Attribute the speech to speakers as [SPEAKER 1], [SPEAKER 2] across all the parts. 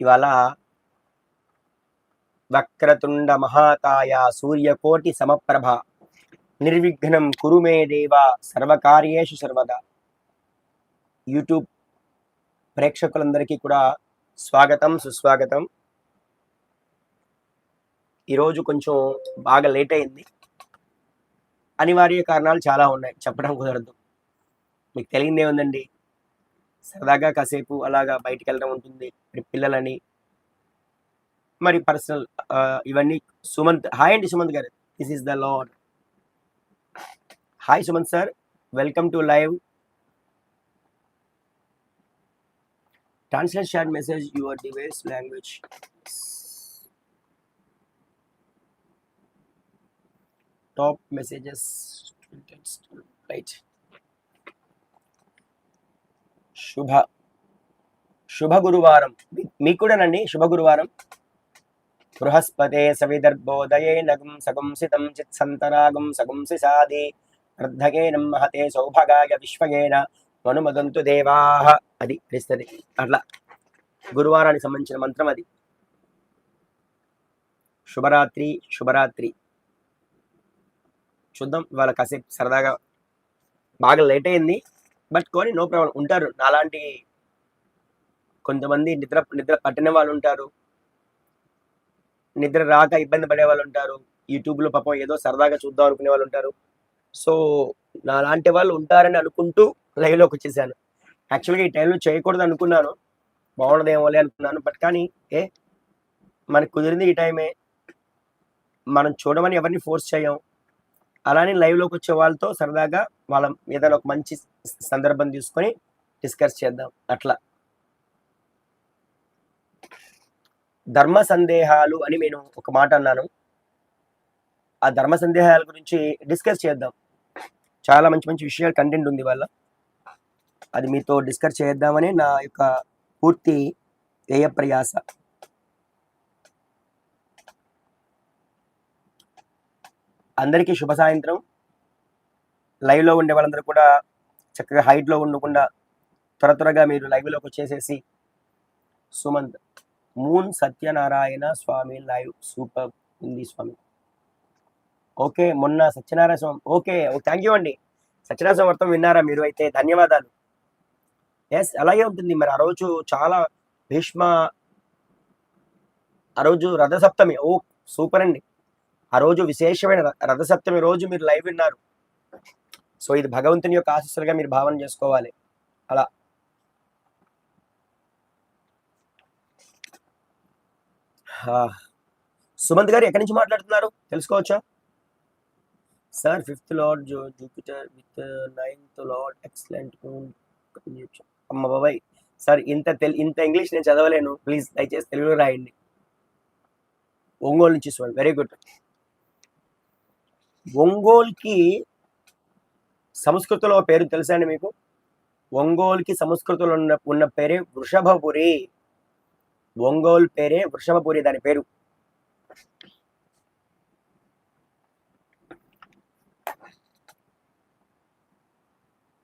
[SPEAKER 1] ఇవాళ వక్రతుండ మహాకాయ సూర్యకోటి సమప్రభ. నిర్విఘ్నం కురుమే దేవ సర్వకార్యేషు సర్వదా. యూట్యూబ్ ప్రేక్షకులందరికీ కూడా స్వాగతం సుస్వాగతం. ఈరోజు కొంచెం బాగా లేట్ అయింది. అనివార్య కారణాలు చాలా ఉన్నాయి. చెప్పడం కుదరదు. మీకు తెలియదే ఉందండి సరదాగా కాసేపు అలాగా బయటికి వెళ్ళడం ఉంటుంది. మరి పిల్లలని మరి పర్సనల్ ఇవన్నీ సుమంత్ హాయ్ అండి Sumanth garu. This is the lad hi Sumanth sir welcome to live translate short message your device language tap messages right శుభ శుభ గురువారం మీకు కూడానండి శుభ గురువారం బృహస్పతే సవిదర్భోదయే నగం సగుంసితం చిత్సంతరాగం సగుంసి సాధి వృద్ధగేనం మహతే సౌభగాయ విశ్వగేన మనుమదంతు దేవాహ అది తెలుస్తుంది అట్లా. గురువారానికి సంబంధించిన మంత్రం అది. శుభరాత్రి శుభరాత్రి. చూద్దాం ఇవాళ కాసేపు సరదాగా బాగా లేట్ అయింది. బట్ కొని నో ప్రాబ్లం. ఉంటారు. నాలాంటి కొంతమంది నిద్ర నిద్ర పట్టిన వాళ్ళు ఉంటారు. నిద్ర రాక ఇబ్బంది పడే వాళ్ళు ఉంటారు. యూట్యూబ్లో పాపం ఏదో సరదాగా చూద్దాం అనుకునే వాళ్ళు ఉంటారు. సో నాలాంటి వాళ్ళు ఉంటారని అనుకుంటూ లైవ్లోకి వచ్చేసాను. యాక్చువల్గా ఈ టైంలో చేయకూడదు అనుకున్నాను. బాగుండదేమోలే అనుకున్నాను. బట్ కానీ ఏ మనకు కుదిరింది ఈ టైమే మనం చూడమని ఎవరిని ఫోర్స్ చేయం. అలానే లైవ్లోకి వచ్చే వాళ్ళతో సరదాగా వాళ్ళ ఏదైనా ఒక మంచి సందర్భం తీసుకొని డిస్కస్ చేద్దాం. అట్లా. ధర్మ సందేహాలు అని నేను ఒక మాట అన్నాను. ఆ ధర్మ సందేహాల గురించి డిస్కస్ చేద్దాం. చాలా మంచి మంచి విషయాలు కంటెంట్ ఉంది వాళ్ళ. అది మీతో డిస్కస్ చేద్దామని నా యొక్క పూర్తి వ్యయ ప్రయాస. అందరికీ శుభ సాయంత్రం. లైవ్లో ఉండే వాళ్ళందరూ కూడా చక్కగా హైట్లో ఉండకుండా త్వర త్వరగా మీరు లైవ్లోకి వచ్చేసేసి Sumanth moon Satyanarayana Swamy live super ఉంది స్వామి ఓకే మొన్న Satyanarayana Swamy okay thank you అండి. సత్యనారాయణ స్వామి వ్రతం విన్నారా మీరు అయితే? ధన్యవాదాలు. ఎస్ అలాగే ఉంటుంది మరి. ఆ రోజు చాలా భీష్మ ఆ రోజు రథసప్తమి. Oh, ఓ సూపర్ అండి. ఆ రోజు విశేషమైన రథసప్తమి రోజు మీరు లైవ్ విన్నారు. సో ఇది భగవంతుని యొక్క ఆశస్సులుగా మీరు భావన చేసుకోవాలి. అలా. సుమంత్ గారు ఎక్కడి నుంచి మాట్లాడుతున్నారు? తెలుసుకోవచ్చా? Sir fifth lord ju Jupiter with ninth lord excellent అమ్మ బాబాయ్. సార్ ఇంత తెలు ఇంత ఇంగ్లీష్ నేను చదవలేను. ప్లీజ్ దయచేసి తెలుగులో రాయండి. ఒంగోలు నుంచి చూడండి వెరీ గుడ్. ఒంగోల్కి సంస్కృతిలో పేరు తెలుసా అండి మీకు? ఒంగోల్కి సంస్కృతిలో ఉన్న ఉన్న పేరే వృషభపురి. ఒంగోల్ పేరే వృషభపురి దాని పేరు.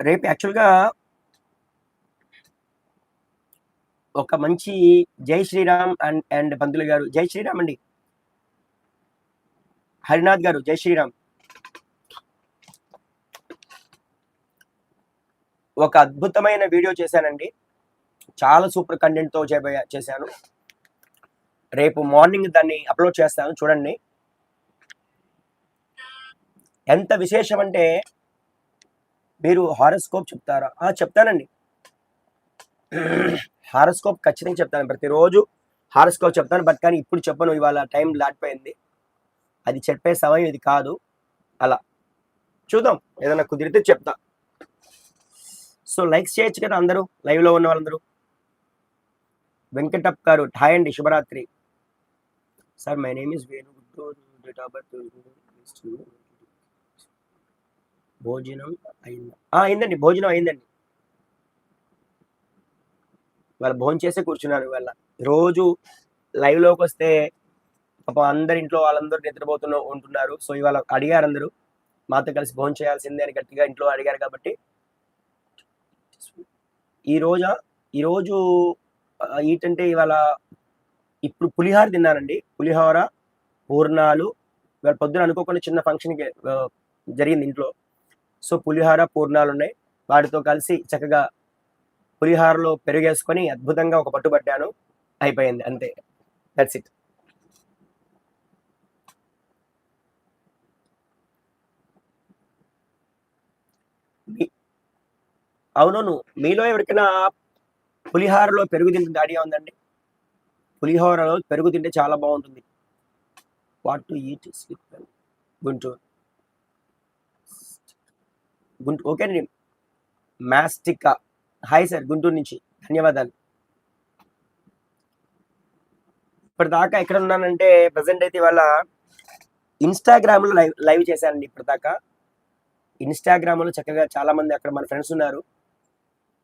[SPEAKER 1] రేపు యాక్చువల్గా ఒక మంచి జై శ్రీరామ్ అండ్ అండ్ పంతులు గారు జై శ్రీరామ్ అండి. హరినాథ్ గారు జై శ్రీరామ్. ఒక అద్భుతమైన వీడియో చేశానండి. చాలా సూపర్ కంటెంట్తో చేయబోయా చేశాను. రేపు మార్నింగ్ దాన్ని అప్లోడ్ చేస్తాను చూడండి. ఎంత విశేషం అంటే మీరు హారోస్కోప్ చెప్తారా? చెప్తానండి. హారోస్కోప్ ఖచ్చితంగా చెప్తాను. ప్రతిరోజు హారోస్కోప్ చెప్తాను. బట్ కానీ ఇప్పుడు చెప్పను ఇవాళ టైం దాటిపోయింది అది చెప్పే సమయం ఇది కాదు. అలా. చూద్దాం. ఏదైనా కుదిరితే చెప్తా. సో లైక్స్ చేయొచ్చు కదా అందరూ లైవ్లో ఉన్న వాళ్ళందరూ. వెంకటప్ గారు హాయ్ అండి శుభరాత్రి. Sir my name is Venu గుడ్డు డేట్ ఆఫ్ బర్త్ భోజనం అయిందా. అయిందండి భోజనం అయిందండి. వాళ్ళు భోజనం చేసే కూర్చున్నారు వాళ్ళ రోజు లైవ్లోకి వస్తే పాపం అందరి ఇంట్లో వాళ్ళందరూ నిద్రపోతున్న ఉంటున్నారు. సో ఇవాళ అడిగారు అందరూ మాతో కలిసి భోజనం చేయాల్సిందే అని గట్టిగా ఇంట్లో అడిగారు కాబట్టి ఈ రోజా ఈ రోజు ఏంటంటే ఇవాళ ఇప్పుడు పులిహోర తిన్నానండి. పులిహోర పూర్ణాలు ఇవాళ పొద్దున అనుకోకుండా చిన్న ఫంక్షన్కి జరిగింది ఇంట్లో. సో పులిహోర పూర్ణాలు ఉన్నాయి. వాటితో కలిసి చక్కగా పులిహోరలో పెరుగేసుకొని అద్భుతంగా ఒక పట్టుబట్టాను. అయిపోయింది అంతే. దట్స్ ఇట్ అవునవును. మీలో ఎవరికైనా పులిహోరలో పెరుగు తింటుంది ఐడియా ఉందండి? పులిహోరలో పెరుగు తింటే చాలా బాగుంటుంది. What to eat Guntur. గుంటూ okay అండి. మ్యాస్టికా హాయ్ సార్ గుంటూరు నుంచి. ధన్యవాదాలు. ఇప్పటిదాకా ఎక్కడ ఉన్నానంటే ప్రజెంట్ అయితే ఇవాళ ఇన్స్టాగ్రామ్లో లైవ్ లైవ్ చేశానండి ఇప్పటిదాకా. ఇన్స్టాగ్రామ్లో చక్కగా చాలా మంది అక్కడ మన ఫ్రెండ్స్ ఉన్నారు.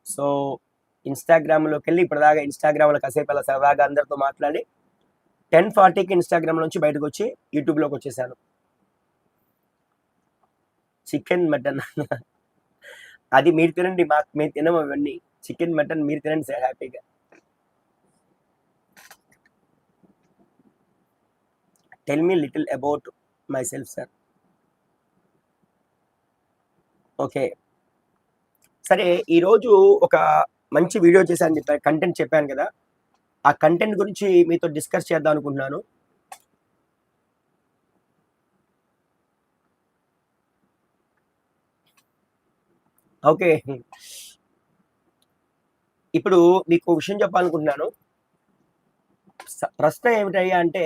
[SPEAKER 1] సో ఇన్స్టాగ్రామ్లోకి వెళ్ళి ఇప్పటిదాకా ఇన్స్టాగ్రామ్లో కాసేపు అలా సరదాగా అందరితో మాట్లాడి టెన్ ఫార్టీకి ఇన్స్టాగ్రామ్ నుంచి బయటకు వచ్చి యూట్యూబ్లోకి వచ్చేసాను చికెన్ మటన్. అది మీరు తినండి మాకు మేము తినము అవన్నీ చికెన్ మటన్ మీరు తినండి సార్ హ్యాపీగా. Tell me little about myself sir. Okay. సరే ఈరోజు ఒక మంచి వీడియో చేశాను చెప్పాను కంటెంట్ చెప్పాను కదా. ఆ కంటెంట్ గురించి మీతో డిస్కస్ చేద్దాం అనుకుంటున్నాను. ఓకే. ఇప్పుడు మీకు విషయం చెప్పాలనుకుంటున్నాను. ప్రశ్న ఏమిటయ్యా అంటే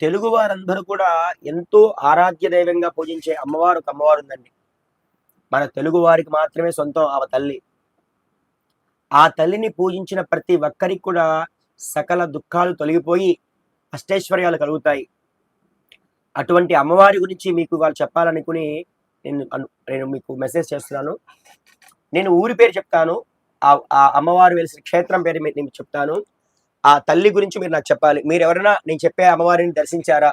[SPEAKER 1] తెలుగు వారందరూ కూడా ఎంతో ఆరాధ్య దైవంగా పూజించే అమ్మవారు ఒక అమ్మవారు ఉందండి. మన తెలుగు వారికి మాత్రమే సొంతం ఆ తల్లి. ఆ తల్లిని పూజించిన ప్రతి ఒక్కరికి కూడా సకల దుఃఖాలు తొలగిపోయి అష్టైశ్వర్యాలు కలుగుతాయి. అటువంటి అమ్మవారి గురించి మీకు వాళ్ళు చెప్పాలనుకుని నేను నేను మీకు మెసేజ్ చేస్తున్నాను. నేను ఊరి పేరు చెప్తాను. ఆ అమ్మవారు వెలిసిన క్షేత్రం పేరు నేను చెప్తాను. ఆ తల్లి గురించి మీరు నాకు చెప్పాలి. మీరు ఎవరైనా నేను చెప్పే అమ్మవారిని దర్శించారా?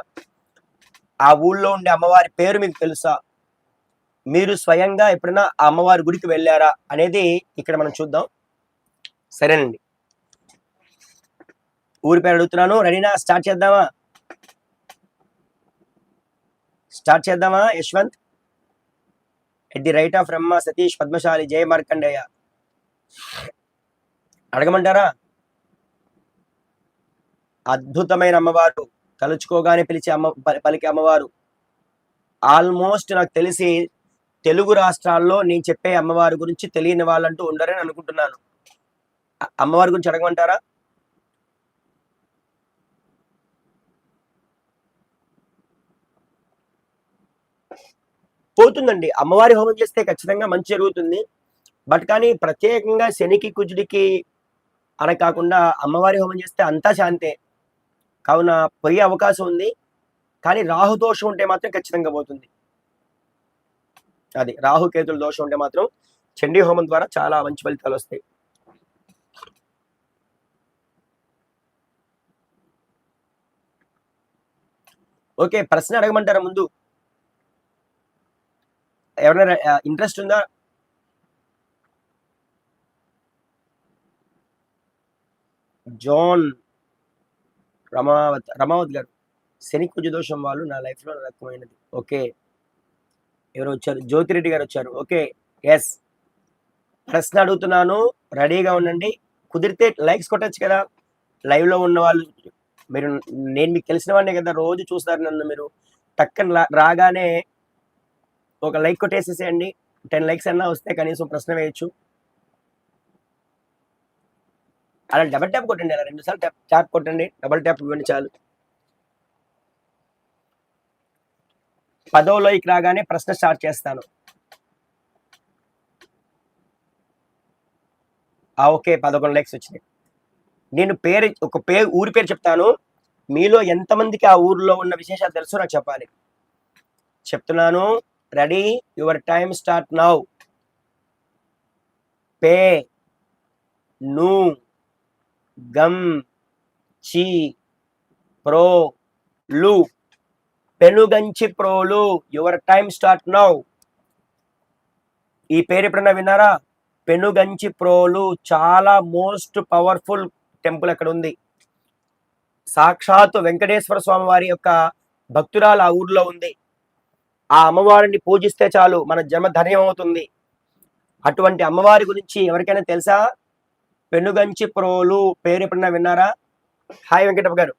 [SPEAKER 1] ఆ ఊళ్ళో ఉండే అమ్మవారి పేరు మీకు తెలుసా? మీరు స్వయంగా ఎప్పుడైనా అమ్మవారి గుడికి వెళ్ళారా అనేది ఇక్కడ మనం చూద్దాం. సరేనండి. ఊరి పేరు అడుగుతున్నాను. రెడీనా? స్టార్ట్ చేద్దామా? స్టార్ట్ చేద్దామా Yashwanth? At the right of రమ్మ సతీష్ పద్మశాలి జయ మార్కండేయ. అడగమంటారా? అద్భుతమైన అమ్మవారు. తలుచుకోగానే పిలిచే అమ్మ పలికే అమ్మవారు. ఆల్మోస్ట్ నాకు తెలిసి తెలుగు రాష్ట్రాల్లో నేను చెప్పే అమ్మవారి గురించి తెలియని వాళ్ళంటూ ఉండరని అనుకుంటున్నాను. అమ్మవారి గురించి అడగమంటారా? పోతుందండి. అమ్మవారి హోమం చేస్తే ఖచ్చితంగా మంచి జరుగుతుంది. బట్ కానీ ప్రత్యేకంగా శనికి కుజుడికి అని కాకుండా అమ్మవారి హోమం చేస్తే అంతా శాంతే. కావున పోయే అవకాశం ఉంది. కానీ రాహు దోషం ఉంటే మాత్రం ఖచ్చితంగా పోతుంది. అది రాహుకేతుల దోషం ఉంటే మాత్రం చండీ హోమం ద్వారా చాలా మంచి ఫలితాలు వస్తాయి. ఓకే ప్రశ్న అడగమంటారా ముందు? ఎవరైనా ఇంట్రెస్ట్ ఉందా? జాన్ రమావత్ రమావత్ గారు శని కుజ దోషం వాళ్ళు నా లైఫ్లో రకమైనది. ఓకే. ఎవరు వచ్చారు జ్యోతిరెడ్డి గారు వచ్చారు ఓకే. ఎస్. ప్రశ్న అడుగుతున్నాను. రెడీగా ఉండండి. కుదిరితే లైక్స్ కొట్టచ్చు కదా. లైవ్లో ఉన్న వాళ్ళు మీరు నేను మీకు తెలిసిన వాడినే కదా రోజు చూస్తారు నన్ను మీరు. టక్కన రాగానే ఒక లైక్ కొట్టేసేసేయండి. టెన్ లైక్స్ అన్నా వస్తే కనీసం ప్రశ్న వేయచ్చు. అలా డబల్ ట్యాప్ కొట్టండి అలా రెండుసార్లు ట్యాప్ ట్యాప్ కొట్టండి. డబల్ ట్యాప్ ఇవ్వండి చాలు. పదోలోకి రాగానే ప్రశ్న స్టార్ట్ చేస్తాను. ఓకే పదకొండు లైక్స్ వచ్చినాయి. నేను పేరు ఒక పేరు ఊరి పేరు చెప్తాను. మీలో ఎంతమందికి ఆ ఊర్లో ఉన్న విశేషాలు తెలుసు నాకు చెప్పాలి. చెప్తున్నాను. Ready? Your time start now. Penuganchiprolu. Penuganchiprolu your time start now. ఈ పేరు ఎప్పుడన్నా విన్నారా? పెనుగంచి ప్రోలు చాలా మోస్ట్ పవర్ఫుల్ టెంపుల్ అక్కడ ఉంది. సాక్షాత్ వెంకటేశ్వర స్వామి వారి యొక్క భక్తురాలు ఆ ఊర్లో ఉంది. ఆ అమ్మవారిని పూజిస్తే చాలు మన జన్మ ధన్యం అవుతుంది. అటువంటి అమ్మవారి గురించి ఎవరికైనా తెలుసా? పెనుగంచి ప్రోలు పేరు ఎప్పుడన్నా విన్నారా? హాయ్ వెంకటప్ప గారు.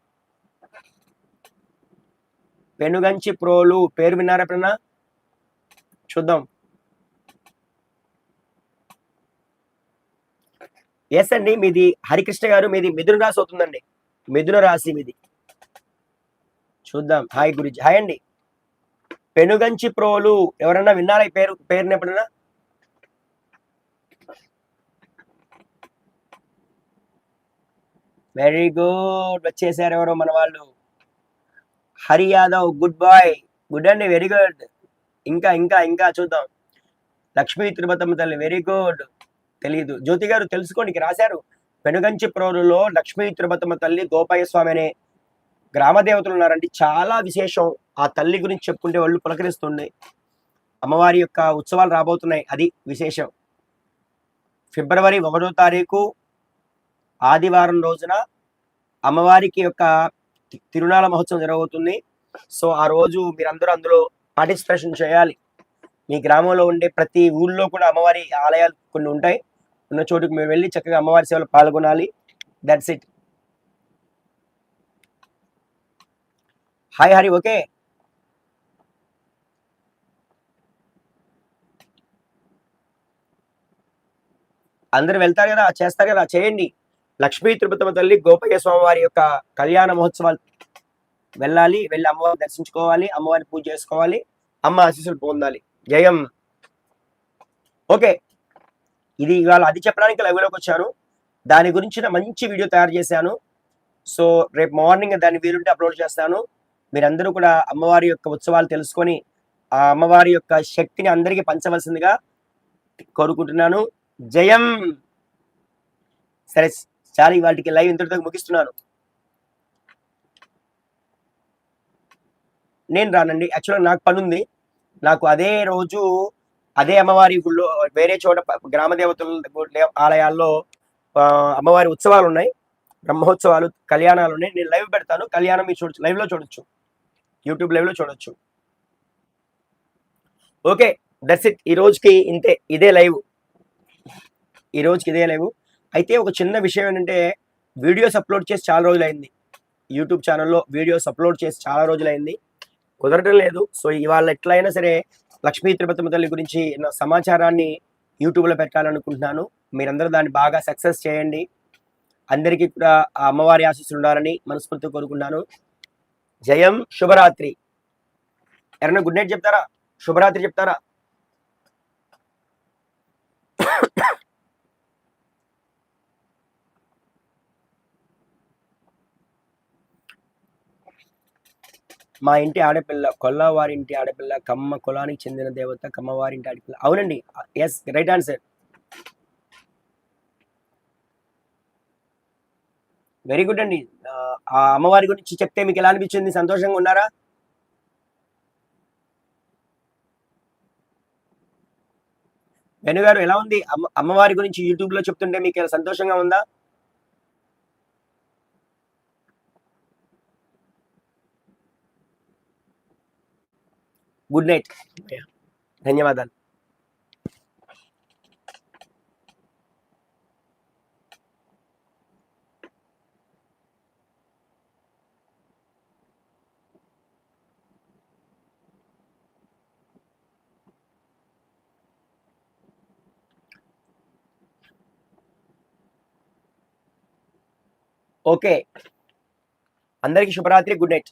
[SPEAKER 1] పెనుగంచి ప్రోలు పేరు విన్నారా ఎప్పుడన్నా? చూద్దాం. ఎస్ అండి మీది హరికృష్ణ గారు మీది మిథున రాశి అవుతుందండి. మిథున రాశి మీది. చూద్దాం. హాయ్ గురుజీ హాయ్ అండి. పెనుగంచి ప్రోలు ఎవరన్నా విన్నారా ఈ పేరు పేరుని ఎప్పుడన్నా? వెరీ గుడ్ వచ్చేసారు ఎవరో మన వాళ్ళు Hari Yadav good boy. Good అండి వెరీ గుడ్. ఇంకా ఇంకా ఇంకా చూద్దాం. లక్ష్మీ తిరుపతమ్మ తల్లి వెరీ గుడ్. తెలియదు జ్యోతి గారు తెలుసుకోండి రాశారు. పెనుగంచి ప్రోరులో లక్ష్మీ తిరుపతమ్మ తల్లి గోపాయ స్వామి అనే గ్రామ దేవతలు ఉన్నారండి. చాలా విశేషం. ఆ తల్లి గురించి చెప్పుకుంటే వాళ్ళు పులకరిస్తుండే అమ్మవారి యొక్క ఉత్సవాలు రాబోతున్నాయి. అది విశేషం. ఫిబ్రవరి ఒకటో తారీఖు ఆదివారం రోజున అమ్మవారికి యొక్క తిరునాళ మహోత్సవం జరగబోతుంది. సో ఆ రోజు మీరందరూ అందులో పార్టిసిపేషన్ చేయాలి. మీ గ్రామంలో ఉండే ప్రతి ఊళ్ళో కూడా అమ్మవారి ఆలయాలు కొన్ని ఉంటాయి. ఉన్న చోటుకు మీరు వెళ్ళి చక్కగా అమ్మవారి సేవలో పాల్గొనాలి. That's it hi Hari okay అందరు వెళ్తారు కదా? చేస్తారు కదా? చేయండి. లక్ష్మీ తిరుపతమ్మ తల్లి గోపయ్య స్వామి వారి యొక్క కళ్యాణ మహోత్సవాలు వెళ్ళాలి వెళ్ళి అమ్మవారిని దర్శించుకోవాలి అమ్మవారిని పూజ చేసుకోవాలి అమ్మ ఆశీస్సులు పొందాలి. జయం. ఓకే. ఇది ఇవాళ అది చెప్పడానికి లైవ్లోకి వచ్చాను. దాని గురించిన మంచి వీడియో తయారు చేశాను. సో రేపు మార్నింగ్ దాన్ని వీలుంటే అప్లోడ్ చేస్తాను. మీరందరూ కూడా అమ్మవారి యొక్క ఉత్సవాలు తెలుసుకొని ఆ అమ్మవారి యొక్క శక్తిని అందరికీ పంచవలసిందిగా కోరుకుంటున్నాను. జయం. సరే చాలు వాటికి లైవ్ ఇంతటితో ముగిస్తున్నాను. నేను రానండి. యాక్చువల్గా నాకు పని ఉంది నాకు అదే రోజు అదే అమ్మవారి గుళ్ళో వేరే చోట గ్రామ దేవతల ఆలయాల్లో అమ్మవారి ఉత్సవాలు ఉన్నాయి బ్రహ్మోత్సవాలు కళ్యాణాలు ఉన్నాయి నేను లైవ్ పెడతాను. కళ్యాణం మీరు చూడొచ్చు. లైవ్లో చూడొచ్చు. యూట్యూబ్ లైవ్లో చూడొచ్చు. Okay that's it. ఈ రోజుకి ఇంతే. ఇదే లైవ్. ఈ రోజుకి ఇదే లైవ్. అయితే ఒక చిన్న విషయం ఏంటంటే వీడియోస్ అప్లోడ్ చేసి చాలా రోజులైంది. యూట్యూబ్ ఛానల్లో వీడియోస్ అప్లోడ్ చేసి చాలా రోజులైంది. కుదరటం లేదు. సో ఇవాళ ఎట్లయినా సరే లక్ష్మీ తిరుపతి తల్లి గురించి నా సమాచారాన్ని యూట్యూబ్లో పెట్టాలనుకుంటున్నాను. మీరందరూ దాన్ని బాగా సక్సెస్ చేయండి. అందరికీ కూడా ఆ అమ్మవారి ఆశీస్సులు ఉండాలని మనస్ఫూర్తి కోరుకున్నాను జయం శుభరాత్రి. ఎవరన్నా గుడ్ నైట్ చెప్తారా? శుభరాత్రి చెప్తారా? మా ఇంటి ఆడపిల్ల కొల్లవారి ఇంటి ఆడపిల్ల కమ్మ కులానికి చెందిన దేవత కమ్మవారి ఇంటి ఆడపిల్ల. అవునండి. Yes right answer very good అండి. ఆ, అమ్మవారి గురించి చెప్తే మీకు ఎలా అనిపించింది? సంతోషంగా ఉన్నారా? వెనుగారు ఎలా ఉంది? అమ్మ అమ్మవారి గురించి యూట్యూబ్లో చెప్తుంటే మీకు ఎలా సంతోషంగా ఉందా? గుడ్ నైట్ ధన్యవాదాలు ఓకే అందరికీ శుభరాత్రి గుడ్ నైట్